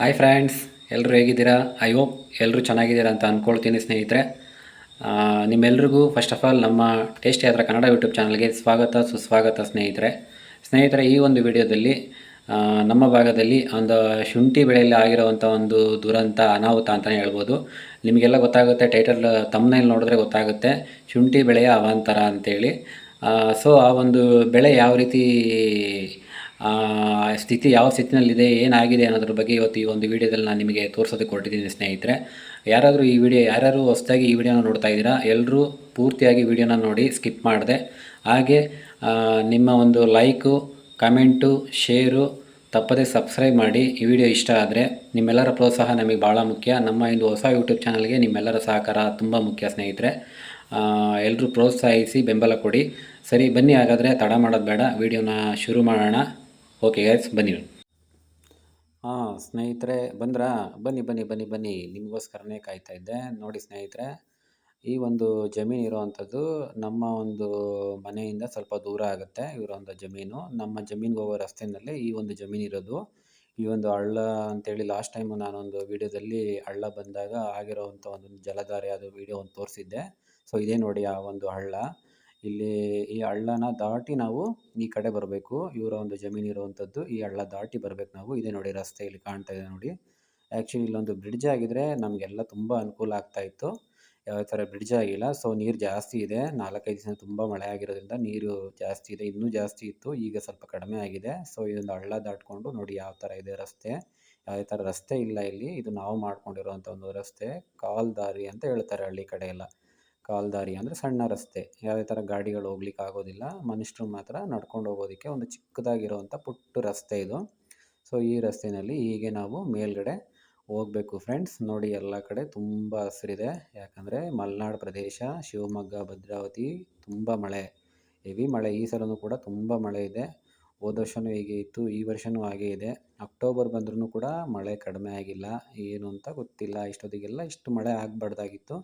Hi friends ಎಲ್ಲರೂ ಹೇಗಿದ್ದೀರಾ? I hope ಎಲ್ಲರೂ ಚೆನ್ನಾಗಿದ್ದೀರಾ ಅಂತ ಅಂದ್ಕೊಳ್ತೀನಿ ಸ್ನೇಹಿತರೆ. ನಿಮ್ಮೆಲ್ರಿಗೂ ಫಸ್ಟ್ ಆಫ್ ಆಲ್ ನಮ್ಮ ಟೇಸ್ಟಿ ಆದರೆ ಕನ್ನಡ ಯೂಟ್ಯೂಬ್ ಚಾನಲ್ಗೆ ಸ್ವಾಗತ, ಸುಸ್ವಾಗತ ಸ್ನೇಹಿತರೆ. ಸ್ನೇಹಿತರೆ, ಈ ಒಂದು ವಿಡಿಯೋದಲ್ಲಿ ನಮ್ಮ ಭಾಗದಲ್ಲಿ ಒಂದು ಶುಂಠಿ ಬೆಳೆಯಲ್ಲಿ ಆಗಿರುವಂಥ ಒಂದು ದುರಂತ, ಅನಾಹುತ ಅಂತಲೇ ಹೇಳ್ಬೋದು. ನಿಮಗೆಲ್ಲ ಗೊತ್ತಾಗುತ್ತೆ ಟೈಟಲ್ ತಮ್ಮನೇಲಿ ನೋಡಿದ್ರೆ ಗೊತ್ತಾಗುತ್ತೆ, ಶುಂಠಿ ಬೆಳೆಯ ಅವಾಂತರ ಅಂತೇಳಿ. ಸೊ ಆ ಒಂದು ಬೆಳೆ ಯಾವ ರೀತಿ ಸ್ಥಿತಿ ಯಾವ ಸ್ಥಿತಿನಲ್ಲಿದೆ, ಏನಾಗಿದೆ ಅನ್ನೋದ್ರ ಬಗ್ಗೆ ಇವತ್ತು ಈ ಒಂದು ವಿಡಿಯೋದಲ್ಲಿ ನಾನು ನಿಮಗೆ ತೋರಿಸೋದಕ್ಕೆ ಹೊರಟಿದ್ದೀನಿ ಸ್ನೇಹಿತರೆ. ಯಾರಾದರೂ ಈ ವಿಡಿಯೋ ಯಾರ್ಯಾರು ಹೊಸದಾಗಿ ಈ ವಿಡಿಯೋನ ನೋಡ್ತಾ ಇದ್ದೀರಾ ಎಲ್ಲರೂ ಪೂರ್ತಿಯಾಗಿ ವಿಡಿಯೋನ ನೋಡಿ ಸ್ಕಿಪ್ ಮಾಡಿದೆ. ಹಾಗೆ ನಿಮ್ಮ ಒಂದು ಲೈಕು, ಕಮೆಂಟು, ಶೇರು ತಪ್ಪದೇ ಸಬ್ಸ್ಕ್ರೈಬ್ ಮಾಡಿ ಈ ವಿಡಿಯೋ ಇಷ್ಟ ಆದರೆ ನಿಮ್ಮೆಲ್ಲರ ಪ್ರೋತ್ಸಾಹ ನಮಗೆ ಭಾಳ ಮುಖ್ಯ. ನಮ್ಮ ಒಂದು ಹೊಸ ಯೂಟ್ಯೂಬ್ ಚಾನಲ್ಗೆ ನಿಮ್ಮೆಲ್ಲರ ಸಹಕಾರ ತುಂಬ ಮುಖ್ಯ ಸ್ನೇಹಿತರೆ. ಎಲ್ಲರೂ ಪ್ರೋತ್ಸಾಹಿಸಿ ಬೆಂಬಲ ಕೊಡಿ. ಸರಿ, ಬನ್ನಿ ಹಾಗಾದರೆ ತಡ ಮಾಡೋದು ಬೇಡ, ವಿಡಿಯೋನ ಶುರು ಮಾಡೋಣ. ಓಕೆ ಗಾಯ್ಸ್ ಬನ್ನಿ. ಹಾಂ, ಸ್ನೇಹಿತರೆ, ಬಂದ್ರಾ? ಬನ್ನಿ ಬನ್ನಿ ಬನ್ನಿ ಬನ್ನಿ. ನಿಮಗೋಸ್ಕರನೇ ಕಾಯ್ತಾ ಇದ್ದೆ. ನೋಡಿ ಸ್ನೇಹಿತರೆ, ಈ ಒಂದು ಜಮೀನು ಇರುವಂಥದ್ದು ನಮ್ಮ ಒಂದು ಮನೆಯಿಂದ ಸ್ವಲ್ಪ ದೂರ ಆಗುತ್ತೆ ಇವರೊಂದು ಜಮೀನು. ನಮ್ಮ ಜಮೀನಿಗೆ ಹೋಗೋ ರಸ್ತೆಯಲ್ಲಿ ಈ ಒಂದು ಜಮೀನು ಇರೋದು. ಈ ಒಂದು ಹಳ್ಳ ಅಂತೇಳಿ ಲಾಸ್ಟ್ ಟೈಮು ನಾನೊಂದು ವಿಡಿಯೋದಲ್ಲಿ ಹಳ್ಳ ಬಂದಾಗ ಆಗಿರೋವಂಥ ಒಂದು ಜಲಧಾರೆ ಅದು ವಿಡಿಯೋ ಒಂದು ತೋರಿಸಿದ್ದೆ. ಸೊ ಇದೇ ನೋಡಿ ಆ ಒಂದು ಹಳ್ಳ. ಇಲ್ಲಿ ಈ ಹಳ್ಳನ ದಾಟಿ ನಾವು ಈ ಕಡೆ ಬರಬೇಕು. ಇವರ ಒಂದು ಜಮೀನು ಇರುವಂಥದ್ದು ಈ ಹಳ್ಳ ದಾಟಿ ಬರಬೇಕು ನಾವು. ಇದೆ ನೋಡಿ ರಸ್ತೆ ಇಲ್ಲಿ ಕಾಣ್ತಾ ಇದೆ ನೋಡಿ. ಆ್ಯಕ್ಚುಲಿ ಇಲ್ಲೊಂದು ಬ್ರಿಡ್ಜ್ ಆಗಿದ್ರೆ ನಮಗೆಲ್ಲ ತುಂಬ ಅನುಕೂಲ ಆಗ್ತಾ ಇತ್ತು. ಯಾವ ಥರ ಬ್ರಿಡ್ಜ್ ಆಗಿಲ್ಲ. ಸೊ ನೀರು ಜಾಸ್ತಿ ಇದೆ. ನಾಲ್ಕೈದು ದಿನ ತುಂಬ ಮಳೆ ಆಗಿರೋದ್ರಿಂದ ನೀರು ಜಾಸ್ತಿ ಇದೆ. ಇನ್ನೂ ಜಾಸ್ತಿ ಇತ್ತು. ಈಗ ಸ್ವಲ್ಪ ಕಡಿಮೆ ಆಗಿದೆ. ಸೊ ಇದೊಂದು ಹಳ್ಳ ದಾಟ್ಕೊಂಡು ನೋಡಿ ಯಾವ ಥರ ಇದೆ ರಸ್ತೆ. ಯಾವುದೇ ಥರ ರಸ್ತೆ ಇಲ್ಲ ಇಲ್ಲಿ. ಇದು ನಾವು ಮಾಡ್ಕೊಂಡಿರೋವಂಥ ಒಂದು ರಸ್ತೆ. ಕಾಲ್ ದಾರಿ ಅಂತ ಹೇಳ್ತಾರೆ ಹಳ್ಳಿ ಕಡೆ ಎಲ್ಲ. ಕಾಲ್ ದಾರಿ ಅಂದರೆ ಸಣ್ಣ ರಸ್ತೆ. ಯಾವುದೇ ಥರ ಗಾಡಿಗಳು ಹೋಗ್ಲಿಕ್ಕೆ ಆಗೋದಿಲ್ಲ. ಮನುಷ್ಯರು ಮಾತ್ರ ನಡ್ಕೊಂಡು ಹೋಗೋದಕ್ಕೆ ಒಂದು ಚಿಕ್ಕದಾಗಿರುವಂಥ ಪುಟ್ಟ ರಸ್ತೆ ಇದು. ಸೊ ಈ ರಸ್ತೆಯಲ್ಲಿ ಹೀಗೆ ನಾವು ಮೇಲ್ಗಡೆ ಹೋಗಬೇಕು ಫ್ರೆಂಡ್ಸ್ ನೋಡಿ ಎಲ್ಲ ಕಡೆ ತುಂಬ ಹಸಿರಿದೆ. ಯಾಕಂದರೆ ಮಲೆನಾಡು ಪ್ರದೇಶ, ಶಿವಮೊಗ್ಗ, ಭದ್ರಾವತಿ ತುಂಬ ಮಳೆ. ಹೆವಿ ಮಳೆ. ಈ ಸಲವೂ ಕೂಡ ತುಂಬ ಮಳೆ ಇದೆ. ಹೋದ ವರ್ಷವೂ ಹೀಗೆ ಇತ್ತು. ಈ ವರ್ಷವೂ ಹಾಗೆ ಇದೆ. ಅಕ್ಟೋಬರ್ ಬಂದ್ರೂ ಕೂಡ ಮಳೆ ಕಡಿಮೆ ಆಗಿಲ್ಲ. ಏನು ಅಂತ ಗೊತ್ತಿಲ್ಲ. ಇಷ್ಟೊತ್ತಿಗೆಲ್ಲ ಇಷ್ಟು ಮಳೆ ಆಗಬಾರ್ದಾಗಿತ್ತು.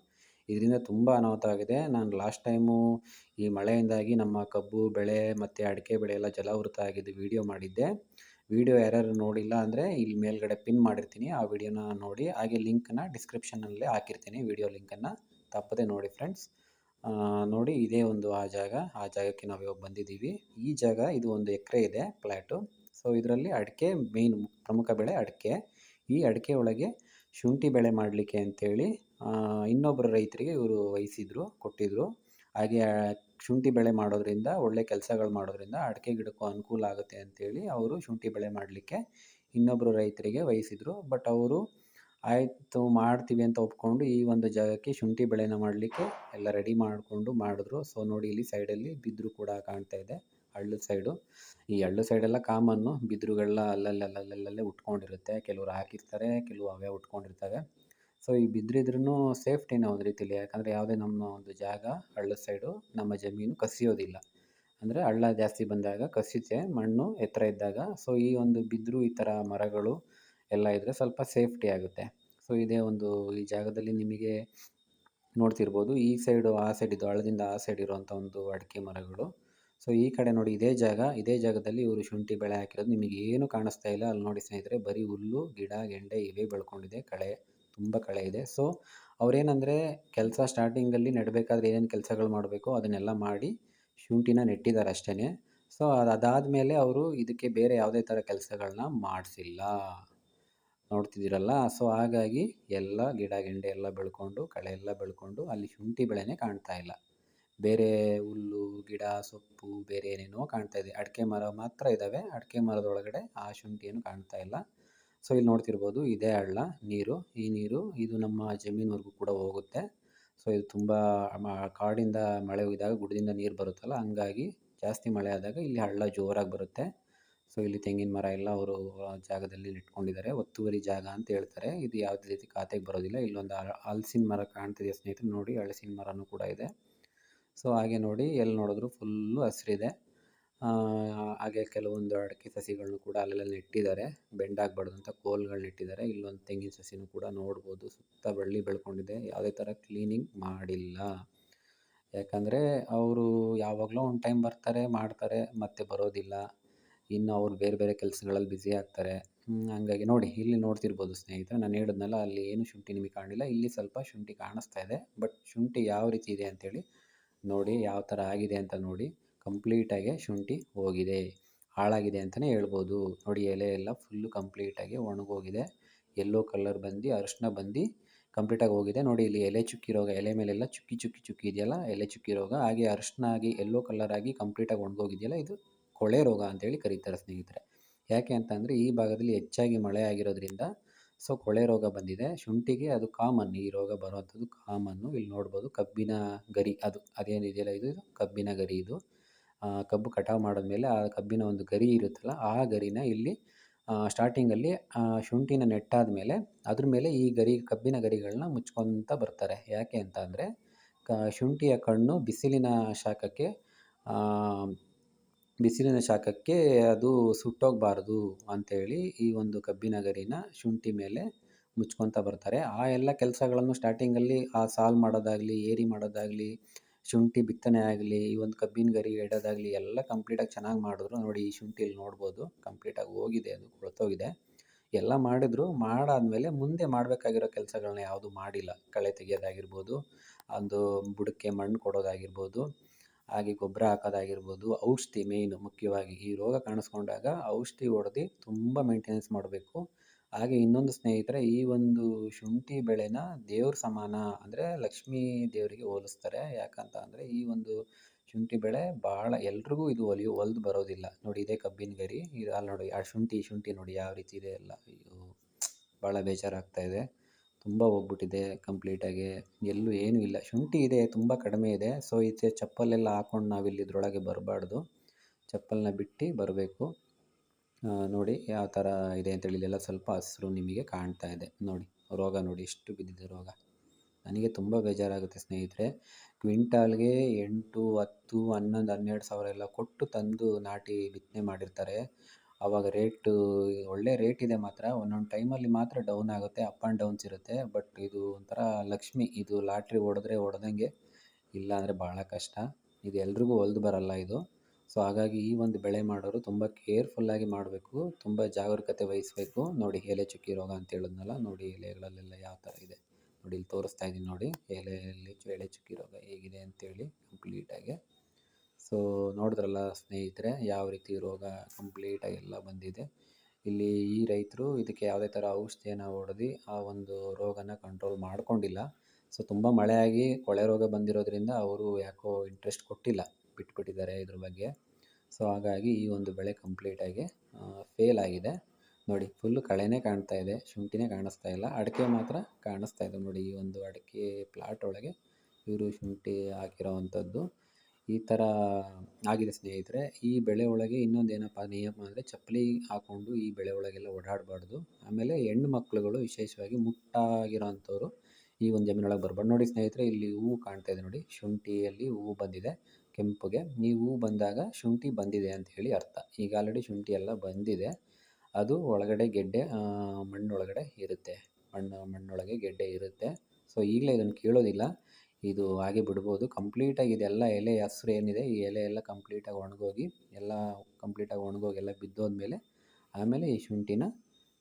ಇದರಿಂದ ತುಂಬ ಅನಾಹುತ ಆಗಿದೆ. ನಾನು ಲಾಸ್ಟ್ ಟೈಮು ಈ ಮಳೆಯಿಂದಾಗಿ ನಮ್ಮ ಕಬ್ಬು, ಬೆಳೆ ಮತ್ತು ಅಡಿಕೆ ಬೆಳೆ ಎಲ್ಲ ಜಲಾವೃತ ಆಗಿದ್ದು ವಿಡಿಯೋ ಮಾಡಿದ್ದೆ. ವೀಡಿಯೋ ಯಾರ್ಯಾರು ನೋಡಿಲ್ಲ ಅಂದರೆ ಇಲ್ಲಿ ಮೇಲ್ಗಡೆ ಪಿನ್ ಮಾಡಿರ್ತೀನಿ. ಆ ವಿಡಿಯೋನ ನೋಡಿ. ಹಾಗೆ ಲಿಂಕನ್ನು ಡಿಸ್ಕ್ರಿಪ್ಷನಲ್ಲೇ ಹಾಕಿರ್ತೀನಿ ವೀಡಿಯೋ ಲಿಂಕನ್ನು ತಪ್ಪದೆ ನೋಡಿ ಫ್ರೆಂಡ್ಸ್ ನೋಡಿ ಇದೇ ಒಂದು ಆ ಜಾಗ. ಆ ಜಾಗಕ್ಕೆ ನಾವು ಇವಾಗ ಬಂದಿದ್ದೀವಿ. ಈ ಜಾಗ ಇದು ಒಂದು ಎಕರೆ ಇದೆ ಫ್ಲ್ಯಾಟು ಸೊ ಇದರಲ್ಲಿ ಅಡಿಕೆ ಮೇಯ್ನ್ ಪ್ರಮುಖ ಬೆಳೆ ಅಡಿಕೆ. ಈ ಅಡಿಕೆ ಒಳಗೆ ಶುಂಠಿ ಬೆಳೆ ಮಾಡಲಿಕ್ಕೆ ಅಂತೇಳಿ ಇನ್ನೊಬ್ಬರು ರೈತರಿಗೆ ಇವರು ವಹಿಸಿದ್ರು ಕೊಟ್ಟಿದ್ದರು ಹಾಗೆ ಶುಂಠಿ ಬೆಳೆ ಮಾಡೋದ್ರಿಂದ, ಒಳ್ಳೆ ಕೆಲಸಗಳು ಮಾಡೋದ್ರಿಂದ ಅಡಿಕೆ ಗಿಡಕ್ಕೂ ಅನುಕೂಲ ಆಗುತ್ತೆ ಅಂತೇಳಿ ಅವರು ಶುಂಠಿ ಬೆಳೆ ಮಾಡಲಿಕ್ಕೆ ಇನ್ನೊಬ್ಬರು ರೈತರಿಗೆ ವಹಿಸಿದರು. ಬಟ್ ಅವರು, ಆಯಿತು, ಮಾಡ್ತೀವಿ ಅಂತ ಒಪ್ಕೊಂಡು ಈ ಒಂದು ಜಾಗಕ್ಕೆ ಶುಂಠಿ ಬೆಳೆನ ಮಾಡಲಿಕ್ಕೆ ಎಲ್ಲ ರೆಡಿ ಮಾಡಿಕೊಂಡು ಮಾಡಿದ್ರು. ಸೊ, ನೋಡಿ, ಇಲ್ಲಿ ಸೈಡಲ್ಲಿ ಬಿದ್ದರೂ ಕೂಡ ಕಾಣ್ತಾ ಇದೆ. ಹಳ್ಳದ ಸೈಡು ಈ ಹಳ್ಳದ ಸೈಡೆಲ್ಲ ಕಾಮನ್ನು ಬಿದಿರುಗಳೆಲ್ಲ ಅಲ್ಲಲ್ಲಿ ಅಲ್ಲಲ್ಲಲ್ಲೇ ಉಟ್ಕೊಂಡಿರುತ್ತೆ. ಕೆಲವ್ರು ಹಾಕಿರ್ತಾರೆ ಕೆಲವು ಅವೇ ಉಟ್ಕೊಂಡಿರ್ತವೆ ಸೊ ಈ ಬಿದ್ರಿದ್ರೂ ಸೇಫ್ಟಿನ ಒಂದು ರೀತಿಲಿ. ಯಾಕಂದರೆ ಯಾವುದೇ ನಮ್ಮ ಒಂದು ಜಾಗ ಹಳ್ಳದ ಸೈಡು ನಮ್ಮ ಜಮೀನು ಕಸಿಯೋದಿಲ್ಲ. ಅಂದರೆ ಹಳ್ಳ ಜಾಸ್ತಿ ಬಂದಾಗ ಕಸಿತೆ, ಮಣ್ಣು ಎತ್ತರ ಇದ್ದಾಗ. ಸೊ ಈ ಒಂದು ಬಿದ್ದರು ಈ ಥರ ಮರಗಳು ಎಲ್ಲ ಇದ್ದರೆ ಸ್ವಲ್ಪ ಸೇಫ್ಟಿ ಆಗುತ್ತೆ. ಸೊ ಇದೇ ಒಂದು ಈ ಜಾಗದಲ್ಲಿ ನಿಮಗೆ ನೋಡ್ತಿರ್ಬೋದು. ಈ ಸೈಡು ಆ ಸೈಡ್ ಇದು ಹಳ್ಳದಿಂದ ಆ ಸೈಡ್ ಇರುವಂಥ ಒಂದು ಅಡಿಕೆ ಮರಗಳು. ಸೊ ಈ ಕಡೆ ನೋಡಿ ಇದೇ ಜಾಗ, ಇದೇ ಜಾಗದಲ್ಲಿ ಇವರು ಶುಂಠಿ ಬೆಳೆ ಹಾಕಿರೋದು. ನಿಮಗೆ ಏನು ಕಾಣಿಸ್ತಾ ಇಲ್ಲ ಅಲ್ಲಿ ನೋಡಿ ಸ್ನೇಹಿತರೆ, ಬರೀ ಹುಲ್ಲು, ಗಿಡ, ಗೆಂಡೆ ಇವೇ ಬೆಳ್ಕೊಂಡಿದೆ. ಕಳೆ, ತುಂಬ ಕಳೆ ಇದೆ. ಸೊ ಅವರೇನಂದರೆ ಕೆಲಸ ಸ್ಟಾರ್ಟಿಂಗಲ್ಲಿ ನೆಡಬೇಕಾದ್ರೆ ಏನೇನು ಕೆಲಸಗಳು ಮಾಡಬೇಕು ಅದನ್ನೆಲ್ಲ ಮಾಡಿ ಶುಂಠಿನ ನೆಟ್ಟಿದ್ದಾರೆ ಅಷ್ಟೇ ಸೊ ಅದಾದ ಮೇಲೆ ಅವರು ಇದಕ್ಕೆ ಬೇರೆ ಯಾವುದೇ ಥರ ಕೆಲಸಗಳನ್ನ ಮಾಡಿಸಿಲ್ಲ. ನೋಡ್ತಿದ್ದೀರಲ್ಲ? ಸೊ ಹಾಗಾಗಿ ಎಲ್ಲ ಗಿಡ, ಗೆಂಡೆ ಎಲ್ಲ ಬೆಳ್ಕೊಂಡು, ಕಳೆ ಎಲ್ಲ ಬೆಳ್ಕೊಂಡು ಅಲ್ಲಿ ಶುಂಠಿ ಬೆಳೆನೇ ಕಾಣ್ತಾ ಇಲ್ಲ. ಬೇರೆ ಹುಲ್ಲು, ಗಿಡ, ಸೊಪ್ಪು, ಬೇರೆ ಏನೇನೋ ಕಾಣ್ತಾ ಇದೆ. ಅಡಿಕೆ ಮರ ಮಾತ್ರ ಇದ್ದಾವೆ ಅಡಿಕೆ ಮರದೊಳಗಡೆ ಆ ಶುಂಠಿ ಏನು ಕಾಣ್ತಾ ಇಲ್ಲ. ಸೊ ಇಲ್ಲಿ ನೋಡ್ತಿರ್ಬೋದು ಇದೇ ಹಳ್ಳ, ನೀರು. ಈ ನೀರು, ಇದು ನಮ್ಮ ಜಮೀನ್ವರೆಗೂ ಕೂಡ ಹೋಗುತ್ತೆ. ಸೊ ಇದು ತುಂಬ ಕಾಡಿಂದ ಮಳೆ ಹೋಗಿದಾಗ ಗುಡದಿಂದ ನೀರು ಬರುತ್ತಲ್ಲ, ಹಂಗಾಗಿ ಜಾಸ್ತಿ ಮಳೆ ಆದಾಗ ಇಲ್ಲಿ ಹಳ್ಳ ಜೋರಾಗಿ ಬರುತ್ತೆ. ಸೊ ಇಲ್ಲಿ ತೆಂಗಿನ ಮರ ಎಲ್ಲ ಅವರು ಜಾಗದಲ್ಲಿ ಇಟ್ಕೊಂಡಿದ್ದಾರೆ. ಒತ್ತುವರಿ ಜಾಗ ಅಂತ ಹೇಳ್ತಾರೆ. ಇದು ಯಾವುದೇ ರೀತಿ ಖಾತೆಗೆ ಬರೋದಿಲ್ಲ. ಇಲ್ಲೊಂದು ಹಲಸಿನ ಮರ ಕಾಣ್ತಿದೆ ಸ್ನೇಹಿತರೆ? ನೋಡಿ ಹಲಸಿನ ಮರನೂ ಕೂಡ ಇದೆ. ಸೊ, ಹಾಗೆ ನೋಡಿ ಎಲ್ಲಿ ನೋಡಿದ್ರು ಫುಲ್ಲು ಹಸಿರಿದೆ. ಹಾಗೆ ಕೆಲವೊಂದು ಅಡಿಕೆ ಸಸಿಗಳನ್ನು ಕೂಡ ಅಲ್ಲೆಲ್ಲ ನೆಟ್ಟಿದ್ದಾರೆ. ಬೆಂಡಾಗಬಾರ್ದು ಅಂತ ಕೋಲ್ಗಳನ್ನ ಇಟ್ಟಿದ್ದಾರೆ ಇಲ್ಲೊಂದು ತೆಂಗಿನ ಸಸಿನೂ ಕೂಡ ನೋಡ್ಬೋದು. ಸುತ್ತ ಬಳ್ಳಿ ಬೆಳ್ಕೊಂಡಿದೆ. ಯಾವುದೇ ಥರ ಕ್ಲೀನಿಂಗ್ ಮಾಡಿಲ್ಲ. ಯಾಕಂದರೆ ಅವರು ಯಾವಾಗಲೋ ಒಂದು ಟೈಮ್ ಬರ್ತಾರೆ, ಮಾಡ್ತಾರೆ, ಮತ್ತೆ ಬರೋದಿಲ್ಲ. ಇನ್ನು ಅವ್ರು ಬೇರೆ ಬೇರೆ ಕೆಲಸಗಳಲ್ಲಿ ಬ್ಯುಸಿ ಆಗ್ತಾರೆ. ಹಂಗಾಗಿ ನೋಡಿ, ಇಲ್ಲಿ ನೋಡ್ತಿರ್ಬೋದು ಸ್ನೇಹಿತರೆ, ನಾನು ಹೇಳಿದ್ನಲ್ಲ, ಅಲ್ಲಿ ಏನು ಶುಂಠಿ ನಿಮಗೆ ಕಾಣಲಿಲ್ಲ. ಇಲ್ಲಿ ಸ್ವಲ್ಪ ಶುಂಠಿ ಕಾಣಿಸ್ತಾ ಇದೆ. ಬಟ್ ಶುಂಠಿ ಯಾವ ರೀತಿ ಇದೆ ಅಂತೇಳಿ ನೋಡಿ ಯಾವ ಥರ ಆಗಿದೆ ಅಂತ ನೋಡಿ ಕಂಪ್ಲೀಟಾಗಿ ಶುಂಠಿ ಹೋಗಿದೆ. ಹಾಳಾಗಿದೆ ಅಂತಲೇ ಹೇಳ್ಬೋದು. ನೋಡಿ ಎಲೆ ಎಲ್ಲ ಫುಲ್ಲು ಕಂಪ್ಲೀಟಾಗಿ ಒಣಗೋಗಿದೆ. ಎಲ್ಲೋ ಕಲರ್ ಬಂದು ಅರಿಶಿನ ಬಂದು ಕಂಪ್ಲೀಟಾಗಿ ಹೋಗಿದೆ. ನೋಡಿ ಇಲ್ಲಿ ಎಲೆ ಚುಕ್ಕಿ ರೋಗ, ಎಲೆ ಮೇಲೆಲ್ಲ ಚುಕ್ಕಿ ಚುಕ್ಕಿ ಚುಕ್ಕಿ ಇದೆಯಲ್ಲ, ಎಲೆ ಚುಕ್ಕಿ ರೋಗ, ಹಾಗೆ ಅರಿಶಿನ ಆಗಿ ಎಲ್ಲೋ ಕಲರ್ ಆಗಿ ಕಂಪ್ಲೀಟಾಗಿ ಒಣಗೋಗಿದೆಯಲ್ಲ, ಇದು ಕೊಳೆ ರೋಗ ಅಂತೇಳಿ ಕರೀತಾರೆ ಸ್ನೇಹಿತರೆ. ಯಾಕೆ ಅಂತಂದರೆ ಈ ಭಾಗದಲ್ಲಿ ಹೆಚ್ಚಾಗಿ ಮಳೆ ಆಗಿರೋದ್ರಿಂದ ಸೊ ಕೊಳೆ ರೋಗ ಬಂದಿದೆ. ಶುಂಠಿಗೆ ಅದು ಕಾಮನ್, ಈ ರೋಗ ಬರುವಂಥದ್ದು ಕಾಮನ್ನು ಇಲ್ಲಿ ನೋಡ್ಬೋದು ಕಬ್ಬಿನ ಗರಿ ಅದು ಅದೇನಿದೆಯಲ್ಲ ಇದು ಕಬ್ಬಿನ ಗರಿ ಇದು. ಕಬ್ಬು ಕಟಾವು ಮಾಡಿದ್ಮೇಲೆ ಆ ಕಬ್ಬಿನ ಒಂದು ಗರಿ ಇರುತ್ತಲ್ಲ, ಆ ಗರಿನ ಇಲ್ಲಿ ಸ್ಟಾರ್ಟಿಂಗಲ್ಲಿ ಶುಂಠಿನ ನೆಟ್ಟಾದ ಮೇಲೆ ಅದ್ರ ಮೇಲೆ ಈ ಗರಿ, ಕಬ್ಬಿನ ಗರಿಗಳನ್ನ ಮುಚ್ಕೊತ ಬರ್ತಾರೆ. ಯಾಕೆ ಅಂತ ಅಂದರೆ, ಕ, ಶುಂಠಿಯ ಕಣ್ಣು ಬಿಸಿಲಿನ ಶಾಖಕ್ಕೆ ಬಿಸಿಲಿನ ಶಾಖಕ್ಕೆ ಅದು ಸುಟ್ಟೋಗಬಾರ್ದು ಅಂತೇಳಿ ಈ ಒಂದು ಕಬ್ಬಿನ ಗರಿನ ಶುಂಠಿ ಮೇಲೆ ಮುಚ್ಕೊತಾ ಬರ್ತಾರೆ. ಆ ಎಲ್ಲ ಕೆಲಸಗಳನ್ನು ಸ್ಟಾರ್ಟಿಂಗಲ್ಲಿ ಆ ಸಾಲು ಮಾಡೋದಾಗಲಿ, ಏರಿ ಮಾಡೋದಾಗಲಿ, ಶುಂಠಿ ಬಿತ್ತನೆ ಆಗಲಿ, ಈ ಒಂದು ಕಬ್ಬಿನ ಗರಿ ಇಡೋದಾಗಲಿ ಎಲ್ಲ ಕಂಪ್ಲೀಟಾಗಿ ಚೆನ್ನಾಗಿ ಮಾಡಿದ್ರು. ನೋಡಿ ಈ ಶುಂಠಿಲಿ ನೋಡ್ಬೋದು ಕಂಪ್ಲೀಟಾಗಿ ಹೋಗಿದೆ, ಅದು ಕೊಳತೋಗಿದೆ. ಎಲ್ಲ ಮಾಡಿದ್ರು. ಮಾಡಾದಮೇಲೆ ಮುಂದೆ ಮಾಡಬೇಕಾಗಿರೋ ಕೆಲಸಗಳನ್ನ ಯಾವುದು ಮಾಡಿಲ್ಲ. ಕಳೆ ತೆಗೆಯೋದಾಗಿರ್ಬೋದು, ಒಂದು ಬುಡಕ್ಕೆ ಮಣ್ಣು ಕೊಡೋದಾಗಿರ್ಬೋದು ಹಾಗೆ ಗೊಬ್ಬರ ಹಾಕೋದಾಗಿರ್ಬೋದು, ಔಷಧಿ ಮೇಯ್ನು ಮುಖ್ಯವಾಗಿ ಈ ರೋಗ ಕಾಣಿಸ್ಕೊಂಡಾಗ ಔಷಧಿ ಹೊಡೆದು ತುಂಬ ಮೇಂಟೆನೆನ್ಸ್ ಮಾಡಬೇಕು. ಹಾಗೆ ಇನ್ನೊಂದು ಸ್ನೇಹಿತರೆ, ಈ ಒಂದು ಶುಂಠಿ ಬೆಳೆನ ದೇವ್ರ ಸಮಾನ ಅಂದರೆ ಲಕ್ಷ್ಮೀ ದೇವರಿಗೆ ಹೋಲಿಸ್ತಾರೆ. ಯಾಕಂತ ಅಂದರೆ ಈ ಒಂದು ಶುಂಠಿ ಬೆಳೆ ಭಾಳ ಎಲ್ರಿಗೂ ಇದು ಒಲಿಯು ಹೊಲ್ದು ಬರೋದಿಲ್ಲ. ನೋಡಿ ಇದೇ ಕಬ್ಬಿನ ಗರಿ ಇದು ಅಲ್ಲಿ ನೋಡಿ ಆ ಶುಂಠಿ ಶುಂಠಿ ನೋಡಿ ಯಾವ ರೀತಿ ಇದೆ ಎಲ್ಲ. ಅಯ್ಯೋ ಭಾಳ ಬೇಜಾರಾಗ್ತಾ ಇದೆ. ತುಂಬ ಹೋಗ್ಬಿಟ್ಟಿದೆ ಕಂಪ್ಲೀಟಾಗಿ. ಎಲ್ಲೂ ಏನೂ ಇಲ್ಲ. ಶುಂಠಿ ಇದೆ, ತುಂಬ ಕಡಿಮೆ ಇದೆ. ಸೊ ಈಚೆ ಚಪ್ಪಲೆಲ್ಲ ಹಾಕೊಂಡು ಇಲ್ಲಿ ಇದ್ರೊಳಗೆ ಬರಬಾರ್ದು. ಚಪ್ಪಲನ್ನ ಬಿಟ್ಟು ಬರಬೇಕು. ನೋಡಿ ಯಾವ ಥರ ಇದೆ ಅಂತೇಳಿ ಇಲ್ಲೆಲ್ಲ ಸ್ವಲ್ಪ ಹಸಿರು ನಿಮಗೆ ಕಾಣ್ತಾ ಇದೆ. ನೋಡಿ, ರೋಗ ನೋಡಿ, ಎಷ್ಟು ಬಿದ್ದಿದೆ ರೋಗ. ನನಗೆ ತುಂಬ ಬೇಜಾರಾಗುತ್ತೆ ಸ್ನೇಹಿತರೆ. ಕ್ವಿಂಟಾಲ್ಗೆ ಎಂಟು, ಹತ್ತು, ಹನ್ನೊಂದು, ಹನ್ನೆರಡು ಸಾವಿರ ಎಲ್ಲ ಕೊಟ್ಟು ತಂದು ನಾಟಿ ಬಿತ್ತನೆ ಮಾಡಿರ್ತಾರೆ. ಆವಾಗ ರೇಟು ಒಳ್ಳೆ ರೇಟ್ ಇದೆ ಮಾತ್ರ. ಒಂದೊಂದು ಟೈಮಲ್ಲಿ ಮಾತ್ರ ಡೌನ್ ಆಗುತ್ತೆ ಅಪ್ ಆ್ಯಂಡ್ ಡೌನ್ಸ್ ಇರುತ್ತೆ. ಬಟ್ ಇದು ಒಂಥರ ಲಕ್ಷ್ಮಿ, ಇದು ಲಾಟ್ರಿ ಹೊಡೆದ್ರೆ ಹೊಡೆದಂಗೆ ಇಲ್ಲ ಅಂದರೆ ಭಾಳ ಕಷ್ಟ. ಇದು ಎಲ್ರಿಗೂ ಹೊಲ್ದು ಬರಲ್ಲ ಇದು. ಸೊ ಹಾಗಾಗಿ ಈ ಒಂದು ಬೆಳೆ ಮಾಡೋರು ತುಂಬ ಕೇರ್ಫುಲ್ಲಾಗಿ ಮಾಡಬೇಕು, ತುಂಬ ಜಾಗರೂಕತೆ ವಹಿಸಬೇಕು. ನೋಡಿ ಎಲೆ ಚುಕ್ಕಿ ರೋಗ ಅಂತ ಹೇಳಿದ್ನಲ್ಲ, ನೋಡಿ ಎಲೆಗಳಲ್ಲೆಲ್ಲ ಯಾವ ಥರ ಇದೆ. ನೋಡಿ ಇಲ್ಲಿ ತೋರಿಸ್ತಾ ಇದ್ದೀನಿ ನೋಡಿ, ಎಲೆಯಲ್ಲಿ ಎಲೆ ಚುಕ್ಕಿ ರೋಗ ಹೇಗಿದೆ ಅಂತೇಳಿ ಕಂಪ್ಲೀಟಾಗಿ ಸೊ ನೋಡಿದ್ರಲ್ಲ ಸ್ನೇಹಿತರೆ, ಯಾವ ರೀತಿ ರೋಗ ಕಂಪ್ಲೀಟಾಗಿ ಎಲ್ಲ ಬಂದಿದೆ. ಇಲ್ಲಿ ಈ ರೈತರು ಇದಕ್ಕೆ ಯಾವುದೇ ಥರ ಔಷಧಿಯನ್ನು ಹೊಡೆದು ಆ ಒಂದು ರೋಗನ ಕಂಟ್ರೋಲ್ ಮಾಡಿಕೊಂಡಿಲ್ಲ. ಸೊ ತುಂಬ ಮಳೆಯಾಗಿ ಕೊಳೆ ರೋಗ ಬಂದಿರೋದ್ರಿಂದ ಅವರು ಯಾಕೋ ಇಂಟ್ರೆಸ್ಟ್ ಕೊಟ್ಟಿಲ್ಲ ಬಿಟ್ಬಿಟ್ಟಿದ್ದಾರೆ ಇದ್ರ ಬಗ್ಗೆ. ಸೊ ಹಾಗಾಗಿ ಈ ಒಂದು ಬೆಳೆ ಕಂಪ್ಲೀಟಾಗಿ ಫೇಲ್ ಆಗಿದೆ. ನೋಡಿ ಫುಲ್ಲು ಕಳೆನೇ ಕಾಣ್ತಾ ಇದೆ, ಶುಂಠಿನೇ ಕಾಣಿಸ್ತಾ ಇಲ್ಲ. ಅಡಿಕೆ ಮಾತ್ರ ಕಾಣಿಸ್ತಾ ಇದೆ. ನೋಡಿ, ಈ ಒಂದು ಅಡಿಕೆ ಪ್ಲಾಟ್ ಒಳಗೆ ಇವರು ಶುಂಠಿ ಹಾಕಿರೋವಂಥದ್ದು. ಈ ಥರ ಆಗಿದೆ ಸ್ನೇಹಿತರೆ. ಈ ಬೆಳೆ ಒಳಗೆ ಇನ್ನೊಂದು ಏನಪ್ಪ ನಿಯಮ ಅಂದರೆ ಚಪ್ಪಲಿ ಹಾಕ್ಕೊಂಡು ಈ ಬೆಳೆ ಒಳಗೆಲ್ಲ ಓಡಾಡಬಾರ್ದು. ಆಮೇಲೆ ಹೆಣ್ಣು ಮಕ್ಕಳುಗಳು ವಿಶೇಷವಾಗಿ ಮುಟ್ಟಾಗಿರೋವಂಥವ್ರು ಈ ಒಂದು ಜಮೀನೊಳಗೆ ಬರ್ಬಾರ್ದು. ನೋಡಿ ಸ್ನೇಹಿತರೆ, ಇಲ್ಲಿ ಹೂವು ಕಾಣ್ತಾ ಇದೆ ನೋಡಿ. ಶುಂಠಿಯಲ್ಲಿ ಹೂವು ಬಂದಿದೆ ಕೆಂಪುಗೆ. ಈ ಹೂವು ಬಂದಾಗ ಶುಂಠಿ ಬಂದಿದೆ ಅಂತ ಹೇಳಿ ಅರ್ಥ. ಈಗ ಆಲ್ರೆಡಿ ಶುಂಠಿ ಎಲ್ಲ ಬಂದಿದೆ. ಅದು ಒಳಗಡೆ ಗೆಡ್ಡೆ ಮಣ್ಣೊಳಗಡೆ ಇರುತ್ತೆ. ಮಣ್ಣು, ಮಣ್ಣೊಳಗೆ ಗೆಡ್ಡೆ ಇರುತ್ತೆ. ಸೊ ಈಗಲೇ ಇದನ್ನು ಕೀಳೋದಿಲ್ಲ. ಇದು ಹಾಗೆ ಬಿಡ್ಬೋದು ಕಂಪ್ಲೀಟಾಗಿ ಇದೆಲ್ಲ ಎಲೆ ಹಸ್ರು ಏನಿದೆ, ಈ ಎಲೆ ಎಲ್ಲ ಕಂಪ್ಲೀಟಾಗಿ ಒಣಗೋಗಿ, ಎಲ್ಲ ಕಂಪ್ಲೀಟಾಗಿ ಒಣಗೋಗಿ ಎಲ್ಲ ಬಿದ್ದೋದ್ಮೇಲೆ ಆಮೇಲೆ ಈ ಶುಂಠಿನ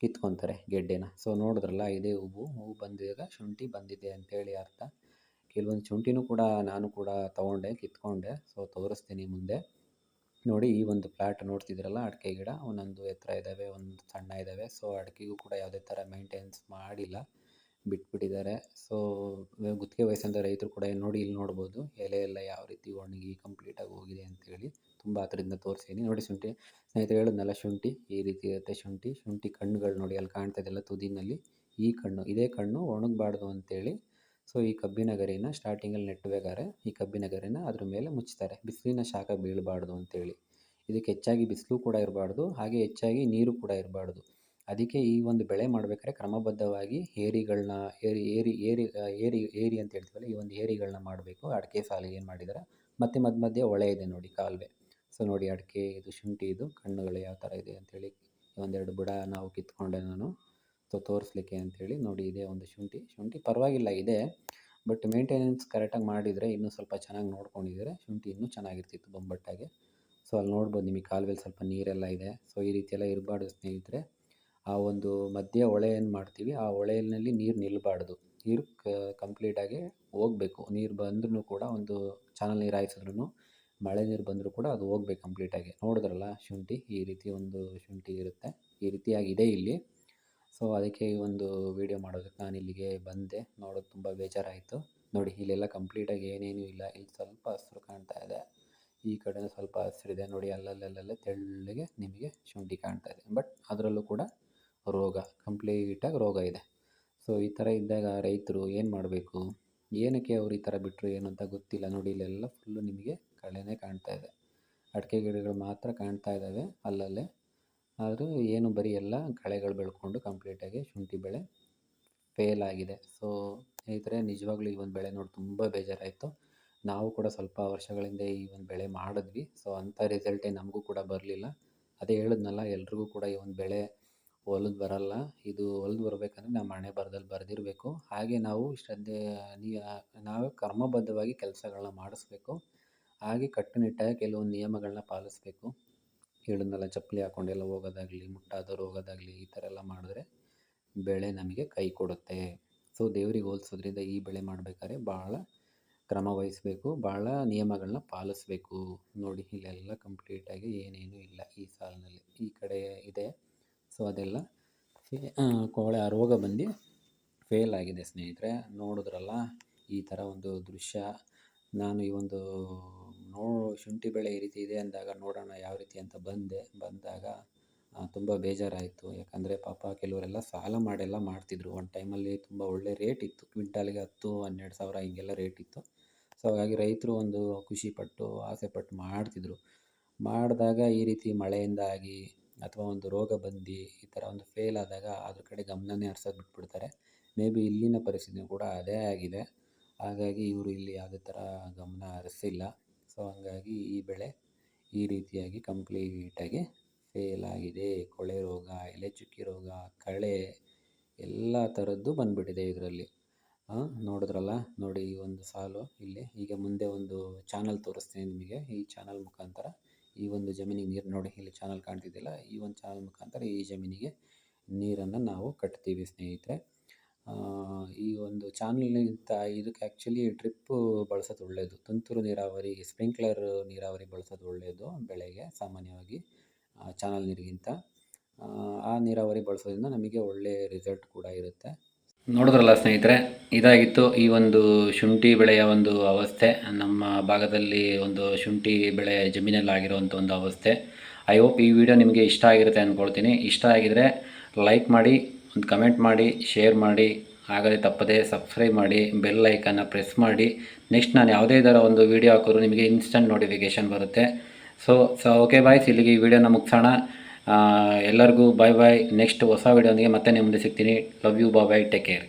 ಕಿತ್ಕೊತಾರೆ ಗೆಡ್ಡೆನ. ಸೊ ನೋಡಿದ್ರಲ್ಲ, ಇದೇ ಹೂವು ಹೂವು ಬಂದಾಗ ಶುಂಠಿ ಬಂದಿದೆ ಅಂತೇಳಿ ಅರ್ಥ. ಕೆಲವೊಂದು ಶುಂಠಿನೂ ಕೂಡ ನಾನು ಕೂಡ ತೊಗೊಂಡೆ, ಕಿತ್ಕೊಂಡೆ. ಸೊ ತೋರಿಸ್ತೀನಿ ಮುಂದೆ. ನೋಡಿ, ಈ ಒಂದು ಪ್ಲಾಟ್ ನೋಡ್ತಿದ್ರಲ್ಲ ಅಡಿಕೆ ಗಿಡ. ಒಂದೊಂದು ಎತ್ತರ ಇದ್ದಾವೆ ಒಂದು ಸಣ್ಣ ಇದ್ದಾವೆ. ಸೊ ಅಡಿಕೆಗೂ ಕೂಡ ಯಾವುದೇ ಥರ ಮೇಂಟೆನೆನ್ಸ್ ಮಾಡಿಲ್ಲ. ಬಿಟ್ಬಿಟ್ಟಿದ್ದಾರೆ. ಸೊ ಗುತ್ತಿಗೆ ವಹಿಸಿದಂಥ ರೈತರು ಕೂಡ ನೋಡಿ, ಇಲ್ಲಿ ನೋಡ್ಬೋದು. ಎಲೆ ಎಲ್ಲ ಯಾವ ರೀತಿ ಒಣಗಿ ಕಂಪ್ಲೀಟಾಗಿ ಹೋಗಿದೆ ಅಂತೇಳಿ ತುಂಬ ಹತ್ರದಿಂದ ತೋರಿಸಿದ್ದೀನಿ ನೋಡಿ ಶುಂಠಿ, ಸ್ನೇಹಿತರು ಹೇಳಿದ್ನಲ್ಲ, ಶುಂಠಿ ಈ ರೀತಿ ಇರುತ್ತೆ ಶುಂಠಿ. ಶುಂಠಿ ಕಣ್ಣುಗಳು ನೋಡಿ, ಅಲ್ಲಿ ಕಾಣ್ತಾ ಇದೆಲ್ಲ ತುದಿನಲ್ಲಿ ಈ ಕಣ್ಣು. ಇದೇ ಕಣ್ಣು ಒಣಗಬಾರ್ದು ಅಂತೇಳಿ ಸೊ ಈ ಕಬ್ಬಿನ ಗರಿನ ಸ್ಟಾರ್ಟಿಂಗಲ್ಲಿ ನೆಟ್ಟಬೇಕಾದ್ರೆ ಈ ಕಬ್ಬಿನ ಗರಿನ ಅದ್ರ ಮೇಲೆ ಮುಚ್ತಾರೆ ಬಿಸಿಲಿನ ಶಾಖ ಬೀಳಬಾರ್ದು ಅಂತೇಳಿ ಇದಕ್ಕೆ ಹೆಚ್ಚಾಗಿ ಬಿಸಿಲು ಕೂಡ ಇರಬಾರ್ದು. ಹಾಗೆ ಹೆಚ್ಚಾಗಿ ನೀರು ಕೂಡ ಇರಬಾರ್ದು. ಅದಕ್ಕೆ ಈ ಒಂದು ಬೆಳೆ ಮಾಡ್ಬೇಕಾದ್ರೆ ಕ್ರಮಬದ್ಧವಾಗಿ ಏರಿಗಳನ್ನ ಏರಿ ಏರಿ ಏರಿ ಏರಿ ಏರಿ ಅಂತ ಹೇಳ್ತೀವಲ್ಲ, ಈ ಒಂದು ಏರಿಗಳನ್ನ ಮಾಡಬೇಕು. ಅಡಿಕೆ ಸಾಲಿಗೆ ಏನು ಮಾಡಿದ್ದಾರೆ ಮತ್ತು ಮಧ್ಯ ಮಧ್ಯೆ ಒಳೆ ಇದೆ ನೋಡಿ, ಕಾಲುವೆ. ಸೊ ನೋಡಿ ಅಡಿಕೆ ಇದು, ಶುಂಠಿ ಇದು, ಕಣ್ಣುಗಳು ಯಾವ ಥರ ಇದೆ ಅಂತೇಳಿ ಒಂದೆರಡು ಬುಡ ನಾವು ಕಿತ್ಕೊಂಡೆ ನಾನು. ಸೊ ತೋರಿಸ್ಲಿಕ್ಕೆ ಅಂತೇಳಿ ನೋಡಿ ಇದೆ ಒಂದು ಶುಂಠಿ. ಶುಂಠಿ ಪರವಾಗಿಲ್ಲ, ಇದೆ. ಬಟ್ ಮೇಂಟೆನೆನ್ಸ್ ಕರೆಕ್ಟಾಗಿ ಮಾಡಿದರೆ ಇನ್ನೂ ಸ್ವಲ್ಪ ಚೆನ್ನಾಗಿ ನೋಡ್ಕೊಂಡಿದ್ರೆ ಶುಂಠಿ ಇನ್ನೂ ಚೆನ್ನಾಗಿರ್ತಿತ್ತು ಬೊಂಬಟ್ಟಾಗೆ. ಸೊ ಅಲ್ಲಿ ನೋಡ್ಬೋದು ನಿಮಗೆ ಕಾಲುವೆಲಿ ಸ್ವಲ್ಪ ನೀರೆಲ್ಲ ಇದೆ. ಸೊ ಈ ರೀತಿಯೆಲ್ಲ ಇರಬಾರ್ದು ಸ್ನೇಹಿತರೆ. ಆ ಒಂದು ಮಧ್ಯ ಹೊಳೆ ಮಾಡ್ತೀವಿ, ಆ ಹೊಳೆಯಲ್ಲಿ ನೀರು ನಿಲ್ಲಬಾರ್ದು ನೀರು ಕಂಪ್ಲೀಟಾಗಿ ಹೋಗ್ಬೇಕು. ನೀರು ಬಂದ್ರೂ ಕೂಡ ಒಂದು ಚಾನಲ್ ನೀರು ಹಾಯಿಸಿದ್ರೂ ಮಳೆ ನೀರು ಬಂದರೂ ಕೂಡ ಅದು ಹೋಗ್ಬೇಕು ಕಂಪ್ಲೀಟಾಗಿ ನೋಡಿದ್ರಲ್ಲ ಶುಂಠಿ, ಈ ರೀತಿ ಒಂದು ಶುಂಠಿ ಇರುತ್ತೆ. ಈ ರೀತಿಯಾಗಿದೆ ಇಲ್ಲಿ. ಸೊ ಅದಕ್ಕೆ ಈ ಒಂದು ವೀಡಿಯೋ ಮಾಡೋದಕ್ಕೆ ನಾನು ಇಲ್ಲಿಗೆ ಬಂದೆ. ನೋಡೋದು ತುಂಬ ಬೇಜಾರಾಯಿತು. ನೋಡಿ, ಇಲ್ಲೆಲ್ಲ ಕಂಪ್ಲೀಟಾಗಿ ಏನೇನೂ ಇಲ್ಲ. ಇಲ್ಲಿ ಸ್ವಲ್ಪ ಹಸಿರು ಕಾಣ್ತಾ ಇದೆ. ಈ ಕಡೆ ಸ್ವಲ್ಪ ಹಸಿರಿದೆ. ನೋಡಿ ಅಲ್ಲಲ್ಲಲ್ಲೇ ತೆಳ್ಳಗೆ ನಿಮಗೆ ಶುಂಠಿ ಕಾಣ್ತಾ ಇದೆ. ಬಟ್ ಅದರಲ್ಲೂ ಕೂಡ ರೋಗ, ಕಂಪ್ಲೀಟಾಗಿ ರೋಗ ಇದೆ. ಸೊ, ಈ ಥರ ಇದ್ದಾಗ ರೈತರು ಏನು ಮಾಡಬೇಕು? ಏನಕ್ಕೆ ಅವ್ರು ಈ ಥರ ಬಿಟ್ಟರು ಏನು ಅಂತ ಗೊತ್ತಿಲ್ಲ. ನೋಡಿ, ಇಲ್ಲೆಲ್ಲ ಫುಲ್ಲು ನಿಮಗೆ ಕಳೆನೇ ಕಾಣ್ತಾ ಇದೆ. ಅಡಿಕೆ ಗಿಡಗಳು ಮಾತ್ರ ಕಾಣ್ತಾ ಇದ್ದಾವೆ ಅಲ್ಲಲ್ಲೇ. ಆದರೂ ಏನು ಬರೀ ಎಲ್ಲ ಕಳೆಗಳು ಬೆಳ್ಕೊಂಡು ಕಂಪ್ಲೀಟಾಗಿ ಶುಂಠಿ ಬೆಳೆ ಫೇಲ್ ಆಗಿದೆ. ಸೊ, ಸ್ನೇಹಿತರೆ, ನಿಜವಾಗ್ಲೂ ಈ ಒಂದು ಬೆಳೆ ನೋಡಿ ತುಂಬ ಬೇಜಾರಾಯಿತು. ನಾವು ಕೂಡ ಸ್ವಲ್ಪ ವರ್ಷಗಳಿಂದ ಈ ಒಂದು ಬೆಳೆ ಮಾಡಿದ್ವಿ. ಸೊ, ಅಂಥ ರಿಸಲ್ಟೇ ನಮಗೂ ಕೂಡ ಬರಲಿಲ್ಲ. ಅದೇ ಹೇಳಿದ್ನಲ್ಲ, ಎಲ್ರಿಗೂ ಕೂಡ ಈ ಒಂದು ಬೆಳೆ ಹೊಲದ್ ಬರಲ್ಲ. ಇದು ಹೊಲ್ದು ಬರಬೇಕಂದ್ರೆ ನಮ್ಮ ಹಣೆ ಬರದಲ್ಲಿ ಬರೆದಿರಬೇಕು. ಹಾಗೆ ನಾವು ಶ್ರದ್ಧೆ ನಾವು ಕರ್ಮಬದ್ಧವಾಗಿ ಕೆಲಸಗಳನ್ನ ಮಾಡಿಸ್ಬೇಕು. ಹಾಗೆ ಕಟ್ಟುನಿಟ್ಟಾಗಿ ಕೆಲವೊಂದು ನಿಯಮಗಳನ್ನ ಪಾಲಿಸಬೇಕು. ಹೇಳಿದ್ನಲ್ಲ, ಚಪ್ಪಲಿ ಹಾಕೊಂಡೆಲ್ಲ ಹೋಗೋದಾಗಲಿ, ಮುಟ್ಟಾದವ್ರು ಹೋಗೋದಾಗಲಿ, ಈ ಥರ ಎಲ್ಲ ಮಾಡಿದ್ರೆ ಬೆಳೆ ನಮಗೆ ಕೈ ಕೊಡುತ್ತೆ. ಸೊ ದೇವ್ರಿಗೆ ಹೋಲಿಸೋದ್ರಿಂದ ಈ ಬೆಳೆ ಮಾಡಬೇಕಾದ್ರೆ ಭಾಳ ಕ್ರಮ ವಹಿಸಬೇಕು. ಭಾಳ ನಿಯಮಗಳನ್ನ ಪಾಲಿಸ್ಬೇಕು. ನೋಡಿ, ಇಲ್ಲೆಲ್ಲ ಕಂಪ್ಲೀಟಾಗಿ ಏನೇನೂ ಇಲ್ಲ ಈ ಸಾಲಿನಲ್ಲಿ. ಈ ಕಡೆ ಇದೆ. ಸೊ ಅದೆಲ್ಲ ಕೋಳೆ ಆ ರೋಗ ಬಂದು ಫೇಲ್ ಆಗಿದೆ ಸ್ನೇಹಿತರೆ. ನೋಡಿದ್ರಲ್ಲ, ಈ ಥರ ಒಂದು ದೃಶ್ಯ. ನಾನು ಈ ಒಂದು ನೋ, ಶುಂಠಿ ಬೆಳೆ ಈ ರೀತಿ ಇದೆ ಅಂದಾಗ ನೋಡೋಣ ಯಾವ ರೀತಿ ಅಂತ ಬಂದೆ. ಬಂದಾಗ ತುಂಬ ಬೇಜಾರಾಯಿತು. ಯಾಕಂದರೆ ಪಾಪ ಕೆಲವರೆಲ್ಲ ಸಾಲ ಮಾಡೆಲ್ಲ ಮಾಡ್ತಿದ್ರು. ಒಂದು ಟೈಮಲ್ಲಿ ತುಂಬ ಒಳ್ಳೆ ರೇಟ್ ಇತ್ತು. ಕ್ವಿಂಟಾಲಿಗೆ ಹತ್ತು, ಹನ್ನೆರಡು ಸಾವಿರ ಹಿಂಗೆಲ್ಲ ರೇಟ್ ಇತ್ತು. ಸೊ ಹಾಗಾಗಿ ರೈತರು ಒಂದು ಖುಷಿಪಟ್ಟು ಆಸೆಪಟ್ಟು ಮಾಡ್ತಿದ್ರು. ಮಾಡಿದಾಗ ಈ ರೀತಿ ಮಳೆಯಿಂದ ಆಗಿ ಅಥವಾ ಒಂದು ರೋಗ ಬಂದು ಈ ಥರ ಒಂದು ಫೇಲ್ ಆದಾಗ ಅದ್ರ ಕಡೆ ಗಮನನೇ ಹರ್ಸೋದು ಬಿಟ್ಬಿಡ್ತಾರೆ. ಮೇ ಬಿ ಇಲ್ಲಿನ ಪರಿಸ್ಥಿತಿ ಕೂಡ ಅದೇ ಆಗಿದೆ. ಹಾಗಾಗಿ ಇವರು ಇಲ್ಲಿ ಯಾವುದೇ ಥರ ಗಮನ ಹರಿಸಿಲ್ಲ. ಸೊ ಹಾಗಾಗಿ ಈ ಬೆಳೆ ಈ ರೀತಿಯಾಗಿ ಕಂಪ್ಲೀಟಾಗಿ ಫೇಲ್ ಆಗಿದೆ. ಕೊಳೆ ರೋಗ ಎಲೆ ಚುಕ್ಕಿ ರೋಗ, ಕಳೆ ಎಲ್ಲ ಥರದ್ದು ಬಂದುಬಿಟ್ಟಿದೆ ಇದರಲ್ಲಿ. ನೋಡಿದ್ರಲ್ಲ? ನೋಡಿ ಈ ಒಂದು ಸಾಲು ಇಲ್ಲಿ. ಈಗ ಮುಂದೆ ಒಂದು ಚಾನಲ್ ತೋರಿಸ್ತೀನಿ ನಿಮಗೆ. ಈ ಚಾನಲ್ ಮುಖಾಂತರ ಈ ಒಂದು ಜಮೀನಿಗೆ ನೀರು ನೋಡಿ ಇಲ್ಲಿ ಚಾನಲ್ ಕಾಣ್ತಿದ್ದಿಲ್ಲ, ಈ ಒಂದು ಚಾನಲ್ ಮುಖಾಂತರ ಈ ಜಮೀನಿಗೆ ನೀರನ್ನು ನಾವು ಕಟ್ತೀವಿ ಸ್ನೇಹಿತರೆ. ಈ ಒಂದು ಚಾನಲ್ಗಿಂತ ಇದಕ್ಕೆ ಆ್ಯಕ್ಚುಲಿ ಡ್ರಿಪ್ಪು ಬಳಸೋದು ಒಳ್ಳೆಯದು ತುಂತುರು ನೀರಾವರಿ ಸ್ಪ್ರಿಂಕ್ಲರ್ ನೀರಾವರಿ ಬಳಸೋದು ಒಳ್ಳೆಯದು ಬೆಳೆಗೆ ಸಾಮಾನ್ಯವಾಗಿ ಚಾನಲ್ ನೀರಿಗಿಂತ. ಆ ನೀರಾವರಿ ಬಳಸೋದ್ರಿಂದ ನಮಗೆ ಒಳ್ಳೆಯ ರಿಸಲ್ಟ್ ಕೂಡ ಇರುತ್ತೆ. ನೋಡಿದ್ರಲ್ಲ ಸ್ನೇಹಿತರೆ, ಇದಾಗಿತ್ತು ಈ ಒಂದು ಶುಂಠಿ ಬೆಳೆಯ ಒಂದು ಅವಸ್ಥೆ. ನಮ್ಮ ಭಾಗದಲ್ಲಿ ಒಂದು ಶುಂಠಿ ಬೆಳೆ ಜಮೀನಲ್ಲಿ ಆಗಿರುವಂಥ ಒಂದು ಅವಸ್ಥೆ. ಐ ಹೋಪ್ ಈ ವಿಡಿಯೋ ನಿಮಗೆ ಇಷ್ಟ ಆಗಿರುತ್ತೆ ಅಂದ್ಕೊಳ್ತೀನಿ ಇಷ್ಟ ಆಗಿದರೆ ಲೈಕ್ ಮಾಡಿ, ಒಂದು ಕಮೆಂಟ್ ಮಾಡಿ ಶೇರ್ ಮಾಡಿ ಆಗದೆ ತಪ್ಪದೆ ಸಬ್ಸ್ಕ್ರೈಬ್ ಮಾಡಿ ಬೆಲ್ ಲೈಕನ್ನು ಪ್ರೆಸ್ ಮಾಡಿ. ನೆಕ್ಸ್ಟ್ ನಾನು ಯಾವುದೇ ಥರ ಒಂದು ವಿಡಿಯೋ ಹಾಕಿದ್ರು ನಿಮಗೆ ಇನ್ಸ್ಟಂಟ್ ನೋಟಿಫಿಕೇಷನ್ ಬರುತ್ತೆ. ಸೊ ಸೊ ಓಕೆ ಬಾಯ್ಸ್ ಇಲ್ಲಿಗೆ ಈ ವಿಡಿಯೋನ ಮುಗಿಸೋಣ. ಎಲ್ಲರಿಗೂ ಬಾಯ್ ಬಾಯ್ ನೆಕ್ಸ್ಟ್ ಹೊಸ ವೀಡಿಯೋನಿಗೆ ಮತ್ತೆ ನಿಮ್ಮ ಮುಂದೆ ಸಿಗ್ತೀನಿ. Love you bye bye take care